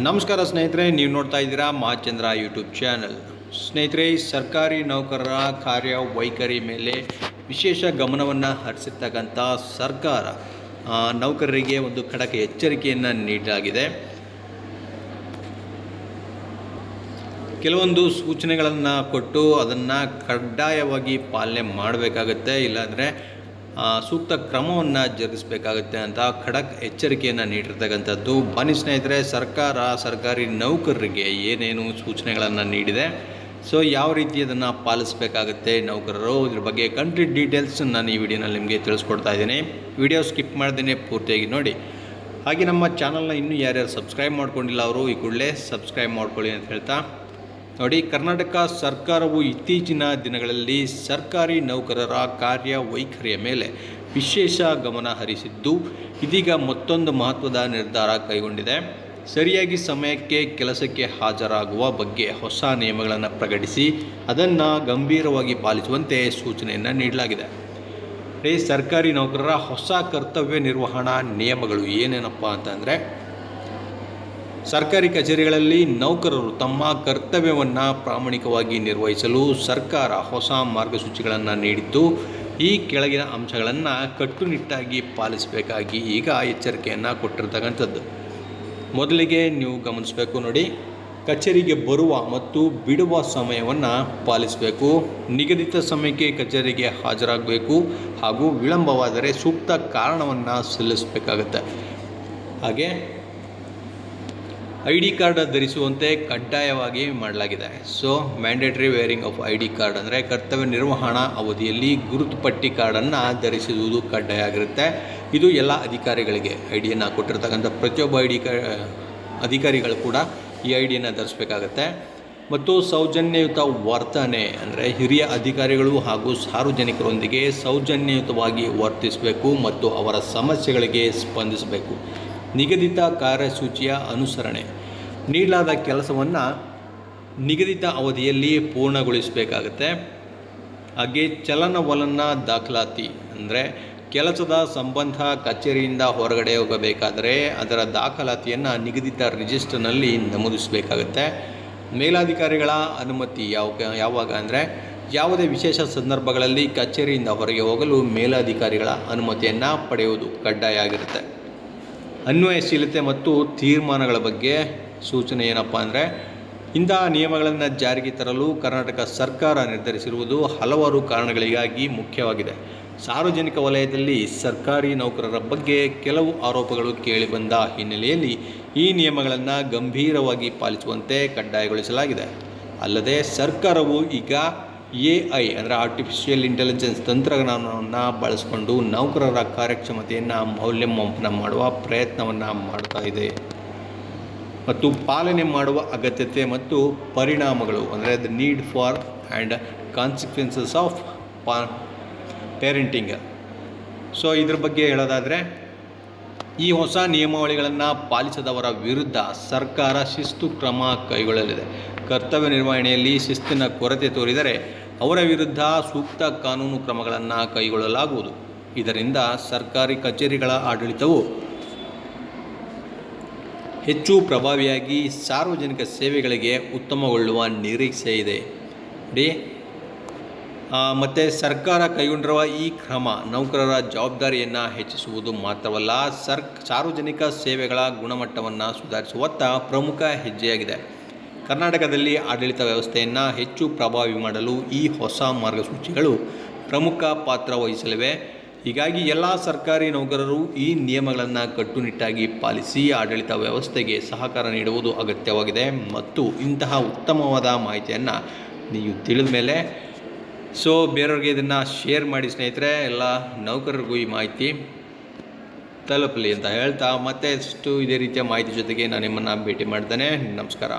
ನಮಸ್ಕಾರ ಸ್ನೇಹಿತರೆ, ನೀವು ನೋಡ್ತಾ ಇದ್ದೀರಾ ಮಹಾಚಂದ್ರ ಯೂಟ್ಯೂಬ್ ಚಾನಲ್ ಸ್ನೇಹಿತರೆ, ಸರ್ಕಾರಿ ನೌಕರರ ಕಾರ್ಯ ವೈಖರಿ ಮೇಲೆ ವಿಶೇಷ ಗಮನವನ್ನು ಹರಿಸಿರ್ತಕ್ಕಂಥ ಸರ್ಕಾರ ನೌಕರರಿಗೆ ಒಂದು ಖಡಕ ಎಚ್ಚರಿಕೆಯನ್ನು ನೀಡಲಾಗಿದೆ. ಕೆಲವೊಂದು ಸೂಚನೆಗಳನ್ನು ಕೊಟ್ಟು ಅದನ್ನು ಕಡ್ಡಾಯವಾಗಿ ಪಾಲನೆ ಮಾಡಬೇಕಾಗತ್ತೆ. ಇಲ್ಲಾಂದರೆ ಸೂಕ್ತ ಕ್ರಮವನ್ನು ಜರುಗಿಸಬೇಕಾಗುತ್ತೆ ಅಂತ ಖಡಕ್ ಎಚ್ಚರಿಕೆಯನ್ನು ನೀಡಿರ್ತಕ್ಕಂಥದ್ದು. ಬನ್ನಿ ಸ್ನೇಹಿತರೆ, ಸರ್ಕಾರ, ಸರ್ಕಾರಿ ನೌಕರರಿಗೆ ಏನೇನು ಸೂಚನೆಗಳನ್ನು ನೀಡಿದೆ, ಸೊ ಯಾವ ರೀತಿ ಅದನ್ನು ಪಾಲಿಸಬೇಕಾಗುತ್ತೆ ನೌಕರರು? ಇದ್ರ ಬಗ್ಗೆ ಕಂಪ್ಲೀಟ್ ಡೀಟೇಲ್ಸ್ ನಾನು ಈ ವಿಡಿಯೋನಲ್ಲಿ ನಿಮಗೆ ತಿಳಿಸ್ಕೊಡ್ತಾ ಇದ್ದೀನಿ. ವಿಡಿಯೋ ಸ್ಕಿಪ್ ಮಾಡ್ದೇ ಪೂರ್ತಿಯಾಗಿ ನೋಡಿ. ಹಾಗೆ ನಮ್ಮ ಚಾನಲ್ನ ಇನ್ನೂ ಯಾರ್ಯಾರು ಸಬ್ಸ್ಕ್ರೈಬ್ ಮಾಡ್ಕೊಂಡಿಲ್ಲ ಅವರು, ಈ ಕೂಡಲೇ ಸಬ್ಸ್ಕ್ರೈಬ್ ಮಾಡ್ಕೊಳ್ಳಿ ಅಂತ ಹೇಳ್ತಾ ನೋಡಿ, ಕರ್ನಾಟಕ ಸರ್ಕಾರವು ಇತ್ತೀಚಿನ ದಿನಗಳಲ್ಲಿ ಸರ್ಕಾರಿ ನೌಕರರ ಕಾರ್ಯ ವೈಖರಿಯ ಮೇಲೆ ವಿಶೇಷ ಗಮನ ಹರಿಸಿದ್ದು, ಇದೀಗ ಮತ್ತೊಂದು ಮಹತ್ವದ ನಿರ್ಧಾರ ಕೈಗೊಂಡಿದೆ. ಸರಿಯಾಗಿ ಸಮಯಕ್ಕೆ ಕೆಲಸಕ್ಕೆ ಹಾಜರಾಗುವ ಬಗ್ಗೆ ಹೊಸ ನಿಯಮಗಳನ್ನು ಪ್ರಕಟಿಸಿ, ಅದನ್ನು ಗಂಭೀರವಾಗಿ ಪಾಲಿಸುವಂತೆ ಸೂಚನೆಯನ್ನು ನೀಡಲಾಗಿದೆ. ಸರ್ಕಾರಿ ನೌಕರರ ಹೊಸ ಕರ್ತವ್ಯ ನಿರ್ವಹಣಾ ನಿಯಮಗಳು ಏನೇನಪ್ಪ ಅಂತಂದರೆ ಸರ್ಕಾರಿ ಕಚೇರಿಗಳಲ್ಲಿ ನೌಕರರು ತಮ್ಮ ಕರ್ತವ್ಯವನ್ನು ಪ್ರಾಮಾಣಿಕವಾಗಿ ನಿರ್ವಹಿಸಲು ಸರ್ಕಾರ ಹೊಸ ಮಾರ್ಗಸೂಚಿಗಳನ್ನು ನೀಡಿದ್ದು ಈ ಕೆಳಗಿನ ಅಂಶಗಳನ್ನು ಕಟ್ಟುನಿಟ್ಟಾಗಿ ಪಾಲಿಸಬೇಕಾಗಿ ಈಗ ಎಚ್ಚರಿಕೆಯನ್ನು ಕೊಟ್ಟಿರ್ತಕ್ಕಂಥದ್ದು. ಮೊದಲಿಗೆ ನೀವು ಗಮನಿಸಬೇಕು ನೋಡಿ, ಕಚೇರಿಗೆ ಬರುವ ಮತ್ತು ಬಿಡುವ ಸಮಯವನ್ನು ಪಾಲಿಸಬೇಕು. ನಿಗದಿತ ಸಮಯಕ್ಕೆ ಕಚೇರಿಗೆ ಹಾಜರಾಗಬೇಕು ಹಾಗೂ ವಿಳಂಬವಾದರೆ ಸೂಕ್ತ ಕಾರಣವನ್ನು ಸಲ್ಲಿಸಬೇಕಾಗತ್ತೆ. ಹಾಗೆ ಐ ಡಿ ಕಾರ್ಡ್ ಧರಿಸುವಂತೆ ಕಡ್ಡಾಯವಾಗಿ ಮಾಡಲಾಗಿದೆ. So mandatory wearing of I D card ಅಂದರೆ ಕರ್ತವ್ಯ ನಿರ್ವಹಣಾ ಅವಧಿಯಲ್ಲಿ ಗುರುತು ಪಟ್ಟಿ ಕಾರ್ಡನ್ನು ಧರಿಸುವುದು ಕಡ್ಡಾಯ ಆಗಿರುತ್ತೆ ಇದು ಎಲ್ಲ ಅಧಿಕಾರಿಗಳಿಗೆ ಐ ಡಿಯನ್ನು ಕೊಟ್ಟಿರ್ತಕ್ಕಂಥ ಪ್ರತಿಯೊಬ್ಬ ಐ ಡಿ ಕಾ, ಅಧಿಕಾರಿಗಳು ಕೂಡ ಈ ಐ ಡಿಯನ್ನು ಧರಿಸಬೇಕಾಗತ್ತೆ. ಮತ್ತು ಸೌಜನ್ಯಯುತ ವರ್ತನೆ ಅಂದರೆ ಹಿರಿಯ ಅಧಿಕಾರಿಗಳು ಹಾಗೂ ಸಾರ್ವಜನಿಕರೊಂದಿಗೆ ಸೌಜನ್ಯಯುತವಾಗಿ ವರ್ತಿಸಬೇಕು ಮತ್ತು ಅವರ ಸಮಸ್ಯೆಗಳಿಗೆ ಸ್ಪಂದಿಸಬೇಕು. ನಿಗದಿತ ಕಾರ್ಯಸೂಚಿಯ ಅನುಸರಣೆ. ನೀಡಲಾದ ಕೆಲಸವನ್ನು ನಿಗದಿತ ಅವಧಿಯಲ್ಲಿ ಪೂರ್ಣಗೊಳಿಸಬೇಕಾಗತ್ತೆ. ಹಾಗೆ ಚಲನವಲನ ದಾಖಲಾತಿ ಅಂದರೆ ಕೆಲಸದ ಸಂಬಂಧ ಕಚೇರಿಯಿಂದ ಹೊರಗಡೆ ಹೋಗಬೇಕಾದರೆ ಅದರ ದಾಖಲಾತಿಯನ್ನು ನಿಗದಿತ ರಿಜಿಸ್ಟರ್ನಲ್ಲಿ ನಮೂದಿಸಬೇಕಾಗತ್ತೆ. ಮೇಲಾಧಿಕಾರಿಗಳ ಅನುಮತಿ ಯಾವ ಯಾವಾಗ ಅಂದರೆ ಯಾವುದೇ ವಿಶೇಷ ಸಂದರ್ಭಗಳಲ್ಲಿ ಕಚೇರಿಯಿಂದ ಹೊರಗೆ ಹೋಗಲು ಮೇಲಾಧಿಕಾರಿಗಳ ಅನುಮತಿಯನ್ನು ಪಡೆಯುವುದು ಕಡ್ಡಾಯ ಆಗಿರುತ್ತೆ. ಅನ್ವಯಶೀಲತೆ ಮತ್ತು ತೀರ್ಮಾನಗಳ ಬಗ್ಗೆ ಸೂಚನೆ ಏನಪ್ಪ ಅಂದರೆ, ಇಂತಹ ನಿಯಮಗಳನ್ನು ಜಾರಿಗೆ ತರಲು ಕರ್ನಾಟಕ ಸರ್ಕಾರ ನಿರ್ಧರಿಸಿರುವುದು ಹಲವಾರು ಕಾರಣಗಳಿಗಾಗಿ ಮುಖ್ಯವಾಗಿದೆ. ಸಾರ್ವಜನಿಕ ವಲಯದಲ್ಲಿ ಸರ್ಕಾರಿ ನೌಕರರ ಬಗ್ಗೆ ಕೆಲವು ಆರೋಪಗಳು ಕೇಳಿಬಂದ ಹಿನ್ನೆಲೆಯಲ್ಲಿ ಈ ನಿಯಮಗಳನ್ನು ಗಂಭೀರವಾಗಿ ಪಾಲಿಸುವಂತೆ ಕಡ್ಡಾಯಗೊಳಿಸಲಾಗಿದೆ. ಅಲ್ಲದೆ ಸರ್ಕಾರವು ಈಗ ಎ ಐ ಅಂದರೆ ಆರ್ಟಿಫಿಷಿಯಲ್ ಇಂಟೆಲಿಜೆನ್ಸ್ ತಂತ್ರಜ್ಞಾನವನ್ನು ಬಳಸಿಕೊಂಡು ನೌಕರರ ಕಾರ್ಯಕ್ಷಮತೆಯನ್ನು ಮೌಲ್ಯಮಾಪನ ಮಾಡುವ ಪ್ರಯತ್ನವನ್ನು ಮಾಡ್ತಾ ಇದೆ. ಮತ್ತು ಪಾಲನೆ ಮಾಡುವ ಅಗತ್ಯತೆ ಮತ್ತು ಪರಿಣಾಮಗಳು, ಅಂದರೆ the need for and consequences of ಪಾ ಪೇರೆಂಟಿಂಗ್ ಸೊ ಇದ್ರ ಬಗ್ಗೆ ಹೇಳೋದಾದರೆ, ಈ ಹೊಸ ನಿಯಮಾವಳಿಗಳನ್ನು ಪಾಲಿಸದವರ ವಿರುದ್ಧ ಸರ್ಕಾರ ಶಿಸ್ತು ಕ್ರಮ ಕೈಗೊಳ್ಳಲಿದೆ. ಕರ್ತವ್ಯ ನಿರ್ವಹಣೆಯಲ್ಲಿ ಶಿಸ್ತಿನ ಕೊರತೆ ತೋರಿದರೆ ಅವರ ವಿರುದ್ಧ ಸೂಕ್ತ ಕಾನೂನು ಕ್ರಮಗಳನ್ನು ಕೈಗೊಳ್ಳಲಾಗುವುದು. ಇದರಿಂದ ಸರ್ಕಾರಿ ಕಚೇರಿಗಳ ಆಡಳಿತವು ಹೆಚ್ಚು ಪ್ರಭಾವಿಯಾಗಿ ಸಾರ್ವಜನಿಕ ಸೇವೆಗಳಿಗೆ ಉತ್ತಮಗೊಳ್ಳುವ ನಿರೀಕ್ಷೆ ಇದೆ. ಡಿ. ಮತ್ತು ಸರ್ಕಾರ ಕೈಗೊಂಡಿರುವ ಈ ಕ್ರಮ ನೌಕರರ ಜವಾಬ್ದಾರಿಯನ್ನು ಹೆಚ್ಚಿಸುವುದು ಮಾತ್ರವಲ್ಲ ಸರ್ ಸಾರ್ವಜನಿಕ ಸೇವೆಗಳ ಗುಣಮಟ್ಟವನ್ನು ಸುಧಾರಿಸುವತ್ತ ಪ್ರಮುಖ ಹೆಜ್ಜೆಯಾಗಿದೆ. ಕರ್ನಾಟಕದಲ್ಲಿ ಆಡಳಿತ ವ್ಯವಸ್ಥೆಯನ್ನು ಹೆಚ್ಚು ಪ್ರಭಾವಿ ಮಾಡಲು ಈ ಹೊಸ ಮಾರ್ಗಸೂಚಿಗಳು ಪ್ರಮುಖ ಪಾತ್ರ ವಹಿಸಲಿವೆ. ಹೀಗಾಗಿ ಎಲ್ಲ ಸರ್ಕಾರಿ ನೌಕರರು ಈ ನಿಯಮಗಳನ್ನು ಕಟ್ಟುನಿಟ್ಟಾಗಿ ಪಾಲಿಸಿ ಆಡಳಿತ ವ್ಯವಸ್ಥೆಗೆ ಸಹಕಾರ ನೀಡುವುದು ಅಗತ್ಯವಾಗಿದೆ ಮತ್ತು ಇಂತಹ ಉತ್ತಮವಾದ ಮಾಹಿತಿಯನ್ನು ನೀವು ತಿಳಿದ ಮೇಲೆ ಸೊ ಬೇರೆಯವ್ರಿಗೆ ಇದನ್ನು ಶೇರ್ ಮಾಡಿ ಸ್ನೇಹಿತರೆ, ಎಲ್ಲ ನೌಕರರಿಗೂ ಈ ಮಾಹಿತಿ ತಲುಪಲಿ ಅಂತ ಹೇಳ್ತಾ ಮತ್ತೆ ಅಷ್ಟು ಇದೇ ರೀತಿಯ ಮಾಹಿತಿ ಜೊತೆಗೆ ನಾನು ನಿಮ್ಮನ್ನು ಭೇಟಿ ಮಾಡ್ತೇನೆ. ನಮಸ್ಕಾರ.